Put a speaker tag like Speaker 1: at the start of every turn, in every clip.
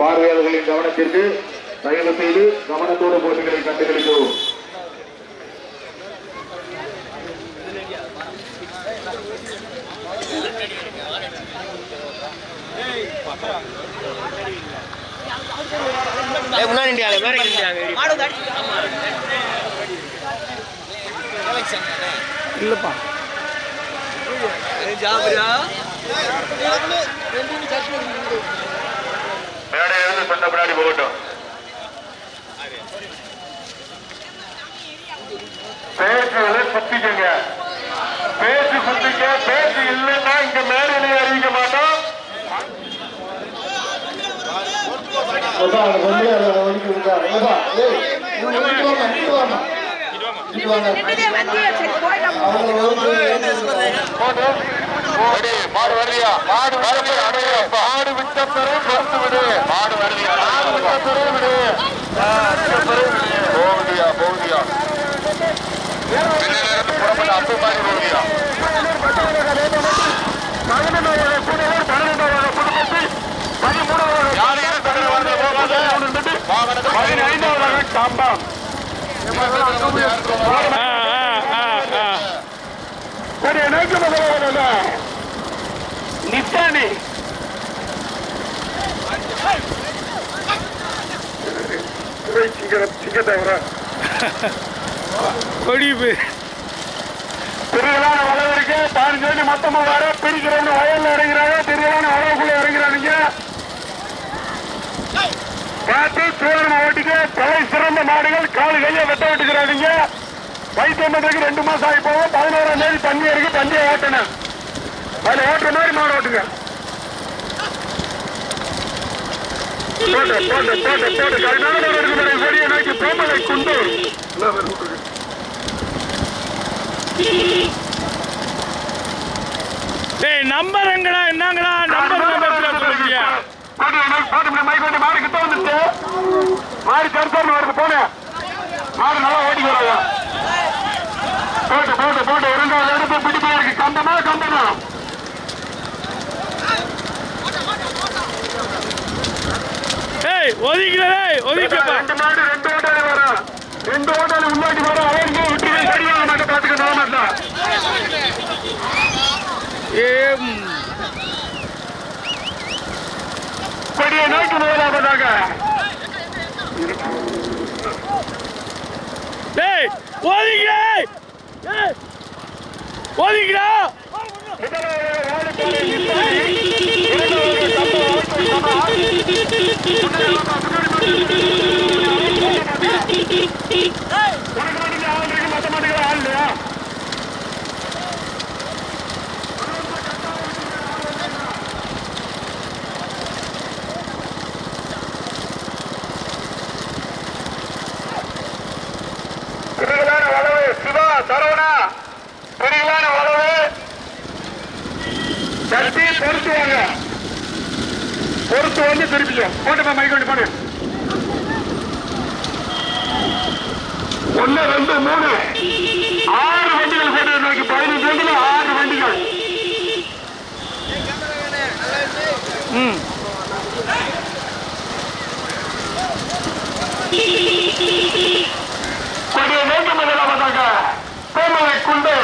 Speaker 1: பார்வையாளர்களின் கவனத்திற்கு தயவு செய்து கவனத்தோடு போட்டிகளை கண்டுகளிக்கவும்
Speaker 2: ஏய், முன்னாடி.
Speaker 3: இல்லைப்பா
Speaker 2: ஏய், ஜாபரியா?
Speaker 1: மேடையிலிருந்து சொன்ன பின்னாடி போகட்டும். பேச்சுகளை சுத்திக்கங்க. பேச்சு சுத்திக்க பேச்சு இல்லைன்னா இங்க மேடையிலே அறிவிக்க மாட்டோம். போடு, மாடு வருதியா மாடு மாடு விட்ட பிறகு பொறுத்து விடு மாடு வருதியா மாடு விட்ட பிறகு விடு. போகுதியா போகுதியா புறப்பட்ட அப்பு மாதிரி போகுதியா. பதினைந்தாவது
Speaker 3: ஆ
Speaker 1: ஒரு நோக்கி முதல்ல நித்தானி சிங்கத்தவர
Speaker 3: கொடி பே
Speaker 1: பெரியலான வளவு இருக்கு பதினஞ்சு வண்டி மொத்தமா வர பிரிக்கிறவங்க வயல்ல இறங்குறாங்க பெரியலான வளவுக்குள்ள இறங்குறானுங்க. பார்த்து சூழல் ஓட்டிக்கு தலை சிறந்த மாடுகள் காலு கையை வெட்ட விட்டுக்கிறானுங்க. வைத்தியமன்றத்துக்கு ரெண்டு மாசம் ஆகி போகும். பதினோராம் தேதி தண்ணி இருக்கு தண்ணியை ஓட்டணும். அதுல ஓட்டுற மாதிரி மாடு ஓட்டுங்க போட்டு போட்டு போட்டு போட்டு கருணாக இருக்கிற பெரிய நோக்கி கோமலை குண்டு
Speaker 3: டேய் நம்பர் எங்கடா என்னங்கடா நம்பர் நம்பர் சொல்லுங்க
Speaker 1: மாடு கிட்ட வந்துச்சு மாடு கருத்தாரு வருது போனேன் மாடு நல்லா ஓடி வராங்க போட்டு போட்டு போட்டு இரண்டாவது இடத்துல பிடிப்பா இருக்கு கம்பமா கம்பமா
Speaker 3: டேய் ஒதுக்கல டேய் ஒதுக்கப்பா
Speaker 1: ரெண்டு மாடு ரெண்டு ஓட்டாளி வர ரெண்டு ஓட்டாளி உள்ளாட்டி வர அவருக்கு விட்டு சரியாக மட்டும் பாத்துக்க நாம
Speaker 3: ஏ ம்.
Speaker 1: கொடியை நோக்கி முதலாவதாக
Speaker 3: டேய் ஒதுக்கல டேய் ஒதுக்கடா
Speaker 1: சிவா சரவணா பெரியலான வளவு சட்டி பொறுத்து வாங்க பொறுத்து வந்து திருப்பிக்கோ. போட்டுப்பா மைக்கொண்டு போடு. ஒன்னு ரெண்டு மூணு. ஆறு வண்டிகள் போட்டு நோக்கி பதினஞ்சு வண்டிகள் ஆறு வண்டிகள்.
Speaker 3: ம்.
Speaker 1: கொடிய நோக்கி முதலாவதாக கோமலை குண்டை.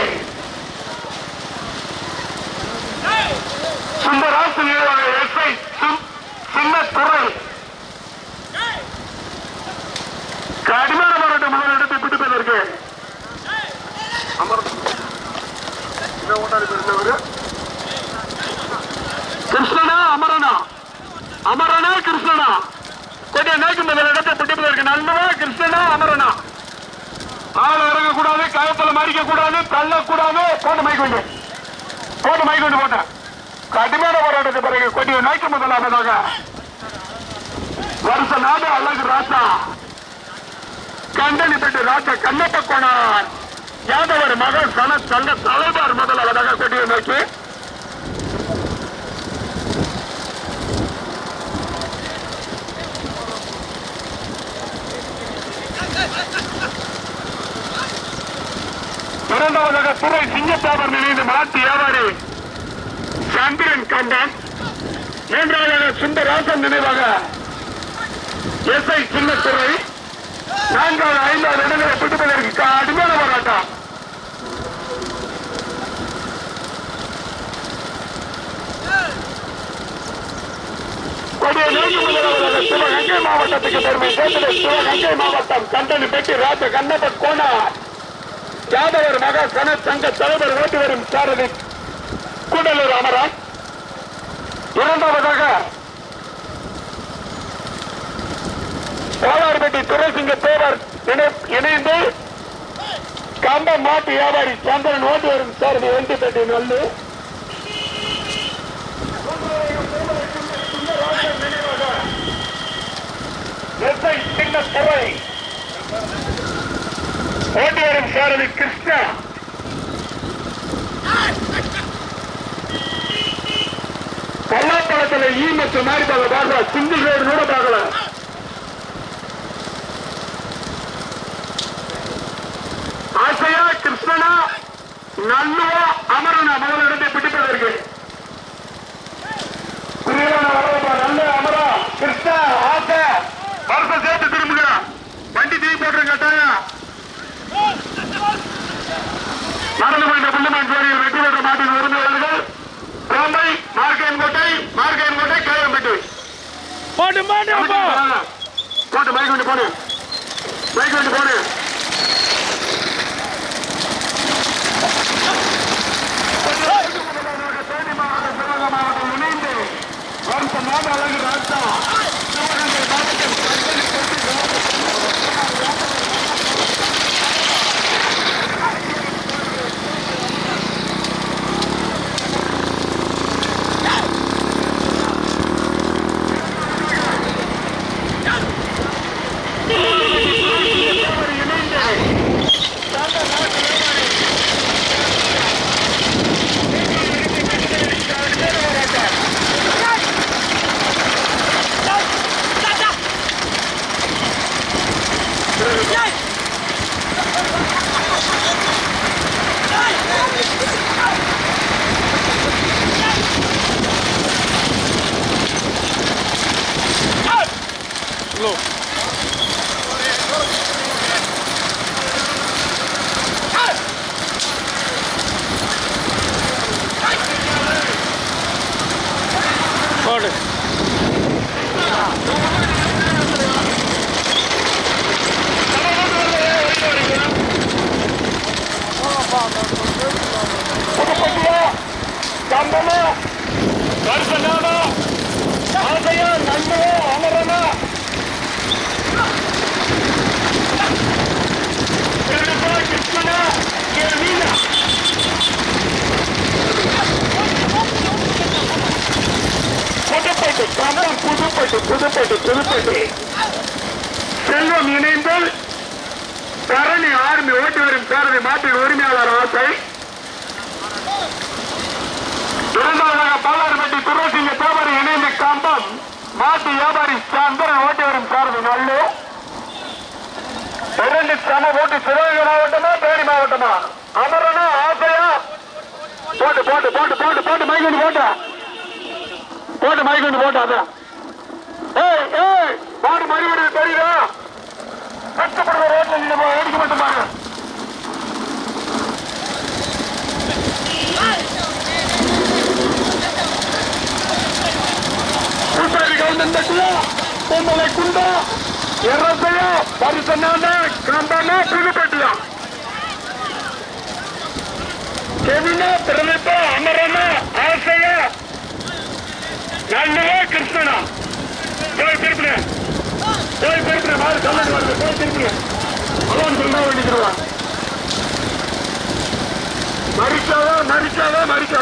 Speaker 1: சுந்தராசு நிறுவனம் சின்ன துறை கடுமையான போராட்டம் முதலிடத்தை பிடிப்பதற்கு அமர் இவன் ஓட்டாளி பேர் என்ன பேரு? கிருஷ்ணனா அமரனா அமரனா கிருஷ்ணனா கொடிய நோக்கி முதலிடத்தை பிடிப்பதற்கு நல்லவா கிருஷ்ணனா அமரனா ஆள் இறங்கக்கூடாது கயத்துல மறிக்க கூடாது போட்டு மைக் மைக்கொண்டு போட்டு மைக்கொண்டு போட்டேன் கடுமையான போராட்டத்தை பிறகு கொடிய நாய்க்கு முதலாவதாக வருஷ நாடு அழகு ராசா கண்டனி பெற்று ராசா கண்ணப்ப கோணார் யாதவர் மகன் சன சங்க தலைவர் முதலாவதாக கொடிய நோக்கி இரண்டாவதாக துறை சிங்கத்தாபர் நினைந்து மாட்டு வியாபாரி சந்திரன் கண்டன் மூன்றாவதாக சுந்தராசன் நினைவாக எஸ் ஐ சின்னத்துறை. நான்காவது ஐந்தாவது இடங்களை பிடிப்பதற்கு கடுமையான போராட்டம். சிவகங்கை மாவட்டத்துக்கு பெருமை சேர்த்தது. சிவகங்கை மாவட்டம் கண்டனி பெட்டி ராஜ கண்ணப்ப கோனார். யாதவர் மகா சன சங்க தலைவர் ஓட்டி வரும் சாரதி. கூடலூர் அமரன். இரண்டாவதாக கோலார்பட்டி துறைசிங்க தேவர் இணை- இணைந்து கம்ப மாட்டு வியாபாரி சந்திரன் ஓட்டு வரும் சாரதி வெண்டிப்பட்டி நல்லு எஸ்ஐ சின்ன துறை ஓட்டி வரும் சாரதி கிருஷ்ணா பல்லாப்பழத்துல ஈ மற்றும் மாதிரி பார்க்க பார்க்கலாம் சிங்கிள் ரோடு கூட பார்க்கல ஆசையா கிருஷ்ணனா நல்லுவா அமரனா முதலிடத்தை பிடிப்பதற்கு புரியலா வரவப்பா நல்ல அமரா கிருஷ்ணா ஆசை வருஷம் சேர்த்து திரும்புங்க வண்டி தீ போட்டுருங்க கட்டாயம் நடந்து போயிட்ட புள்ளமன் கோரியில் வெற்றி பெற்ற மாட்டின் உரிமையாளர்கள் ராம்பை மார்க்கையன்கோட்டை மார்க்கையன்கோட்டை காயம்பட்டு
Speaker 3: போட்டு போட்டு அப்போ
Speaker 1: போட்டு மைக் வண்டி போடு. பைக் வண்டி போடு. மாவட்டம் இணைந்து வருஷம் நாடு அழகு ராஜா சிவகங்கை மாவட்டம் கண்டனி பெட்டி
Speaker 3: போடு
Speaker 1: புதுப்பட்டியா கம்பமா வருஷனாமா ஆசையா நன்மையா அமரனா திருப்பா கிருஷ்ணனா கேள்வியா புதுப்பட்டு கம்பம் புதுப்பட்டு புதுப்பட்டு. செல்வம் இணைந்தால் தரணி ஆர்மி ஓட்டி வரும் சாரதி மாட்டின் உரிமையாளர் ஆசை. இரண்டாவதாக பாலாறுபட்டி துரோசிங்க தேவரி இணைந்து காம்பம் மாட்டு வியாபாரி சந்திரன் ஓட்டி வரும் சாரதி நல்லு. இரண்டு சம ஓட்டு சிவகங்கை மாவட்டமா தேனி மாவட்டமா? அமரனா ஆசையா? போட்டு போட்டு போட்டு போட்டு போட்டு மைக்கொண்டு போட்டு. போட்டு மைக்கொண்டு போட்டா அதான். மாடு மறுபடியும் தெரியுதா? கஷ்டப்படுற ரோட்ல நீங்க எடுக்க மட்டும் பாருங்க கூட்டாளி கவுண்டா பொம்மலை குண்டா. எரசையா பரிசனான கம்பனா புதுப்பட்டியா கெவினா பிரதீபா அமரனா ஆசையா நல்லவா கிருஷ்ணனா? போய் திருப்பின போய் திருப்பின மாறு கல்லூரி வருது போய் திருப்பின அவன் சொல்ல வேண்டிக்கிறவான் மறிக்காத மறிக்காத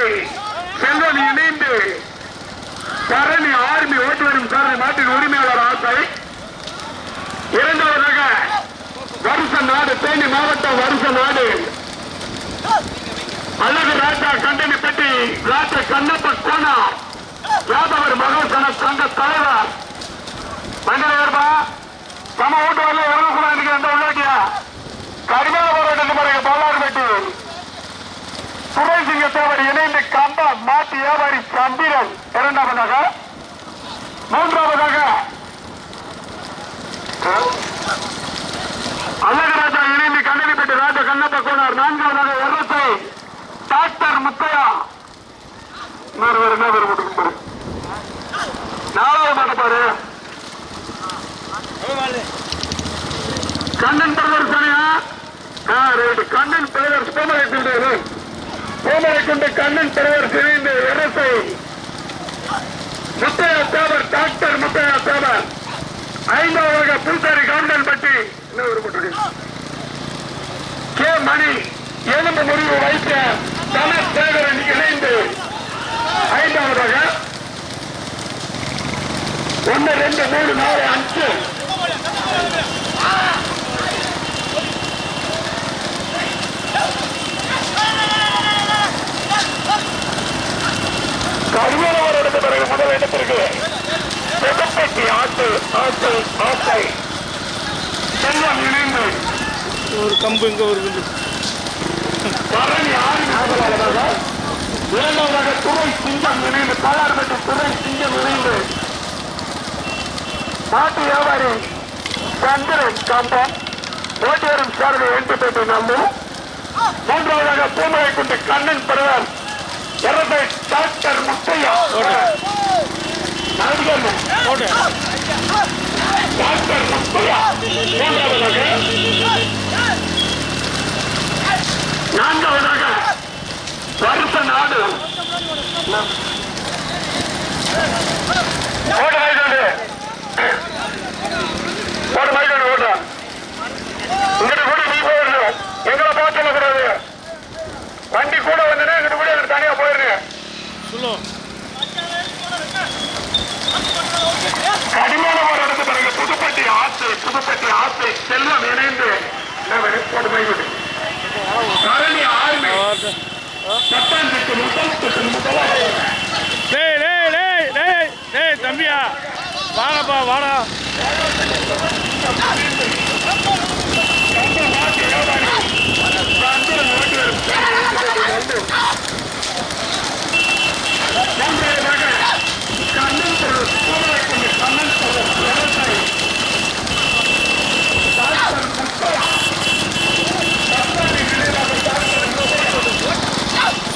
Speaker 1: பிறகு செல்வன் இணைந்து பரணி ஆர்மி ஓட்டு வரும் சாரணி நாட்டின் உரிமையாளர் ஆசை. இரண்டாவதாக வருஷ நாடு தேனி மாவட்டம் வருஷ நாடு. அழகு ராஜா கண்டனி பெட்டி ராஜா கண்ணப்ப கோனா யாதவர் மகோசன சங்க தலைவர். மண்டலேர்பா சம ஓட்டு வரல இறங்கக்கூடாது இன்னைக்கு எந்த உள்ளாட்டியா கடுமையான போராட்டத்தை பிறகு பல்லாறு பெட்டி சுரேசிங்கத்தோடு இணைந்து கம்ப மாட்டு வியாபாரி சந்திரன். இரண்டாவதாக மூன்றாவதாக அழகராஜா இணைந்து கண்ணனிப்பட்டு ராஜ கண்ணப்ப கோனார். நான்காவதாக எரத்தை டாக்டர் முத்தையா. இன்னொரு என்ன பேர் போட்டுக்கு நாலாவது பாட்டு பாரு. கண்ணன் பிரதர் சனியா ஆ கண்ணன் பிரதர் சோமரை கோமலைக்குண்டு கண்ணன் தலைவர் இணைந்து எரசை முத்தையா தேவர் டாக்டர் முத்தையா தேவர். ஐந்தாவதாக பூசாரி கவுண்டன் பட்டி. என்ன ஒரு கே மணி எலும்பு முடிவு வைத்த தனசேகரன் இணைந்து ஐந்தாவதாக ஒன்று ரெண்டு மூணு நாலு அஞ்சு. கருவேல எடுத்த பிறகு முதல் இடத்திற்கு செதப்பட்டி ஆட்டு ஆட்டு ஆட்டை செல்வம் இணைந்து.
Speaker 3: ஒரு கம்பு இங்க ஒரு கம்பு
Speaker 1: பரணி ஆறு இரண்டாவதாக துறை சிங்கம் இணைந்து பாலார்பட்டி துறை சிங்கம் இணைந்து. நாட்டு வியாபாரி சந்திரன் காம்பன் ஓட்டி வரும் சாரதி எட்டுப்பேட்டை நல்லு மூன்றாவதாக பூமலை கொண்டு கண்ணன் பெறுவர் இரட்டை டாக்டர் முத்தையா.
Speaker 3: போட்டு
Speaker 1: டாக்டர் முத்தையா. மூன்றாவதாக நான்காவதாக வருஷ நாடு. ஓட்டு மைக்கண்டு ஓட்டு மைக்கண்டு ஓட்டுறா இங்கிட்ட கூட நீ போயிடணும் எங்களை பார்த்து சொல்லக்கூடாது. வண்டி கூட வந்தனா இங்கிட்ட கூட எங்கிட்ட தனியா போயிடுங்க.
Speaker 3: சொல்லு
Speaker 1: கடுமையான ஒரு இடத்து பிறகு புதுப்பட்டி ஆத்து புதுப்பட்டி ஆத்து செல்வம் இணைந்து போட்டு மைக்கண்டு கரணி ஆர்மி. பத்தாம் தேதி முதல் முதலாக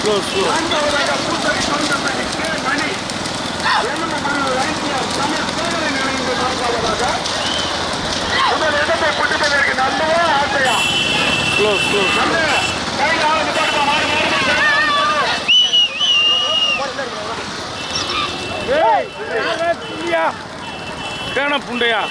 Speaker 3: நான்காவதாக கூட்டணி தொண்டர் மணி கே மணி வேலுமணி வைத்தியம் தமிழ் சேவை நிலைந்து நான்காவதாக
Speaker 1: முதல் இடத்தை பிடிப்பதற்கு நல்லவா ஆசையா நல்ல கைகாவது பாடுமா
Speaker 3: மாறு மாறு ஏய்
Speaker 1: புண்டையா?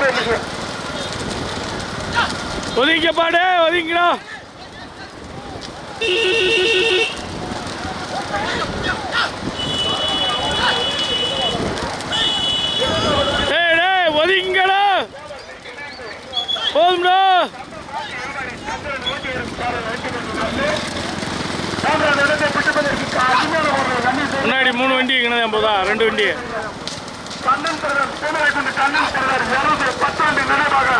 Speaker 1: வந்துச்சு.
Speaker 3: ஒதுங்க பாடு ஒதுங்கிடா ஏய் டேய் ஒதுங்கடா போகும்டா முன்னாடி மூணு வண்டி இங்கே போதா ரெண்டு வண்டி.
Speaker 1: கண்ணன் பிரதர் பூமரை கொண்டு கண்ணன் பிரதர் இருநூத்தி பத்தாண்டு நினைவாக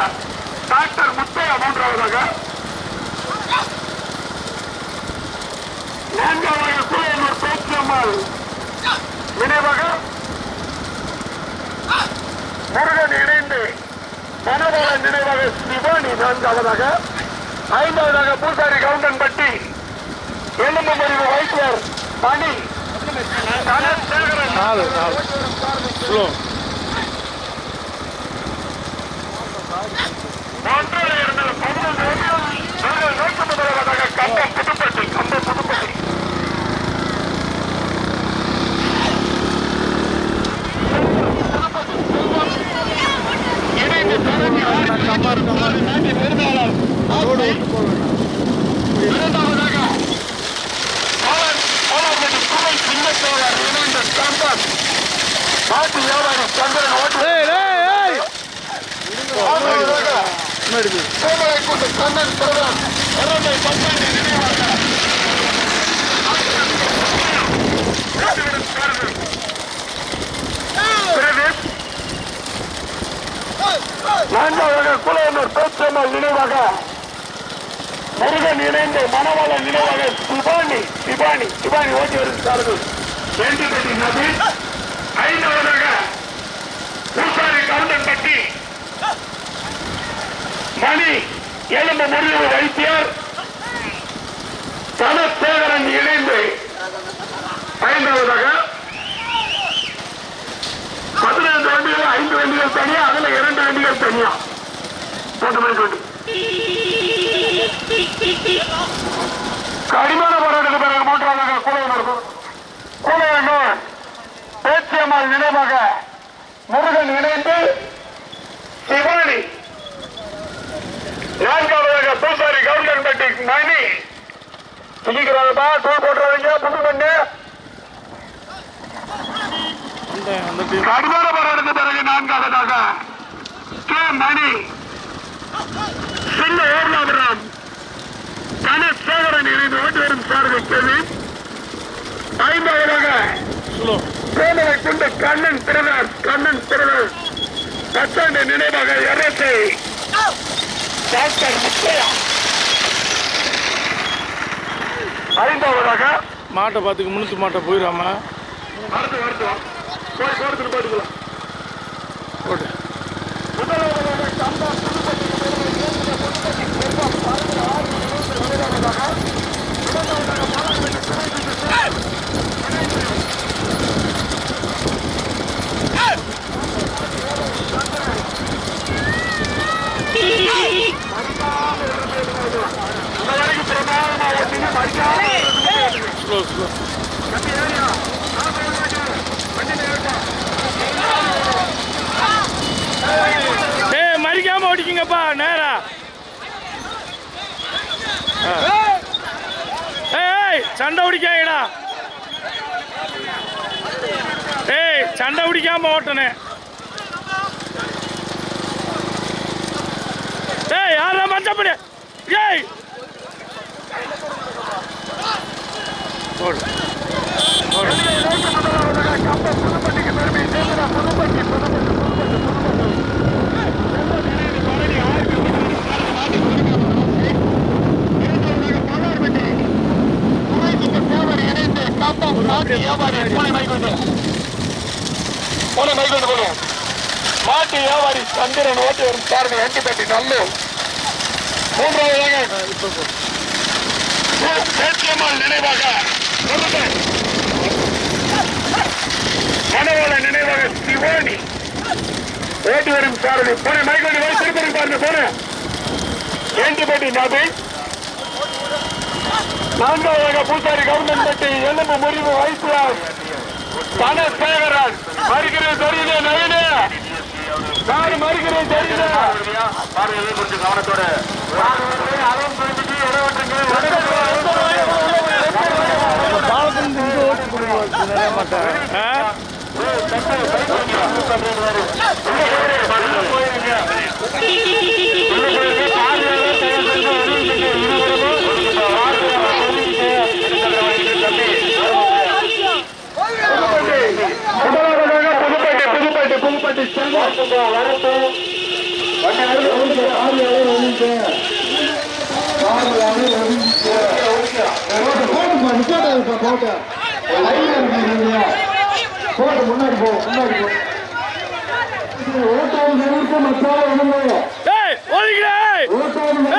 Speaker 1: டாக்டர் முத்தையா மூன்றாவதாக பேச்சியம்மாள் நினைவாக முருகன் இணைந்து மனவாள நினைவாக நான்காவதாக ஐந்தாவதாக பூசாரி கவுண்டன்பட்டி எலும்பு மறிவு வைத்தியர் கணேசேகரன்
Speaker 3: நாலு ஸ்லோ
Speaker 1: பதினொன்று கம்பம் புதுப்பட்டி பெருமையாளர் இரண்டாவதாக துணை சின்னத்தோழர் இணைந்த கம்பம் நாட்டு வியாபாரி சந்திரன் ஓட்டு
Speaker 3: ஏய் ஏய் ஏய்
Speaker 1: மூன்றாவதாக
Speaker 3: முன்னாடி போய்.
Speaker 1: சோமலை கொண்டு கண்ணன் பிரதான் இரண்டை பத்தாண்டு நினைவாக நான்காவது குலையனூர் பேச்சம்மாள் நினைவாக முருகன் இணைந்து மணவாள நினைவாக சிபானி சிபானி சிபானி ஓட்டி வருகிறார்கள். ரெண்டு பெட்டி நதி ஐந்தாவதாக பூசாரி கவுண்டன்பட்டி மணி எலும்பு முறிவு வைத்தியர் தனசேகரன் இணைந்து ஐந்தாவதாக வண்டிகள் தனியா அதுல இரண்டு வண்டிகள் தனியா. கடிமான மணிக்கு வண்டி கடுமையான போராட்டத்துக்கு பிறகு மூன்றாவதாக குலையனூர் குலையனூர் பேச்சியம்மாள் நினைவாக முருகன் இணைந்து சிவானி. நான்காவதாக பூசாரி கவுண்டன்பட்டி மணி. துணிக்கிறாங்கப்பா டூ போட்டுறாதீங்க புது பண்ணு. கடுமையான போராட்டத்து பிறகு நான்காவதாக கே மணி. சின்ன ஓர்லாபுரம் தனசேகரன் இணைந்து ஓட்டு வரும் சார்கள் கேள்வி ஐந்தாவதாக சோழரை கொண்ட கண்ணன் பிரதர் கண்ணன் பிரதர் பத்தாண்டு நினைவாக எரசை டாக்டர் முத்தையா. ஐந்தாவதாக
Speaker 3: மாட்டை பார்த்துக்க முன்னூற்றி மாட்டை போயிடாம.
Speaker 1: அடுத்து வருது போய் போடுத்துட்டு போட்டுக்கலாம்
Speaker 3: போட்டு
Speaker 1: முதலாவதாக கம்பா புதுப்பட்டி புதுப்பட்டி செல்வம் பதினெட்டு ஆறு இருபத்தி முதலாவதாக இரண்டாவதாக பாலாஜி துணை இந்த வரைக்கும் பிரமாதமா ஓட்டிங்க மறிக்காம
Speaker 3: ஸ்லோ ஸ்லோ ஏய் மறிக்காம ஓடிக்கிங்கப்பா நேரா. ஏய் ஏய் சண்டை பிடிக்காங்கடா ஏய் சண்டை பிடிக்காம ஓட்டனே. ஏய் யாரா மஞ்சப்படி ஏய். போடு போடு
Speaker 1: சந்திரன் ஓட்டி வரும் சார்பு எண்டிப்பட்டி நல்லூர். மூன்றாவதாக பேச்சியம்மாள் நினைவாக மனவள நினைவாக சிவானி ஓட்டி வரும் சாரதி. போன மைக்கோடி போய் திருப்பதி பாருங்க போன. ஏண்டிப்பட்டி நாபி. நான்காவதாக பூசாரி கவர்மெண்ட் பட்டி எலும்பு முறிவு வைத்தியார் தனசேகரன். மறுக்கிறேன் தெரியல நவீன. நான் மறுக்கிறேன் தெரியல பார்வையை கொஞ்சம் கவனத்தோட
Speaker 3: ஆ?
Speaker 1: புதுப்பேட்டை புதுப்பேட்டை புதுப்பேட்டை செல்வம். வரப்பு
Speaker 4: முன்னாடி போ முன்னாடி போ. ஒண்ணுமே.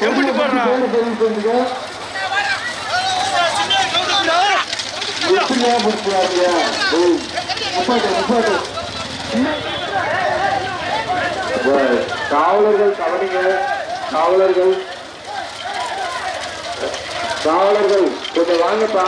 Speaker 3: எப்படி போடுறான்
Speaker 4: காவலர்கள் கவனிங்க காவலர்கள். காவலர்கள் கொஞ்சம் வாங்கப்பா.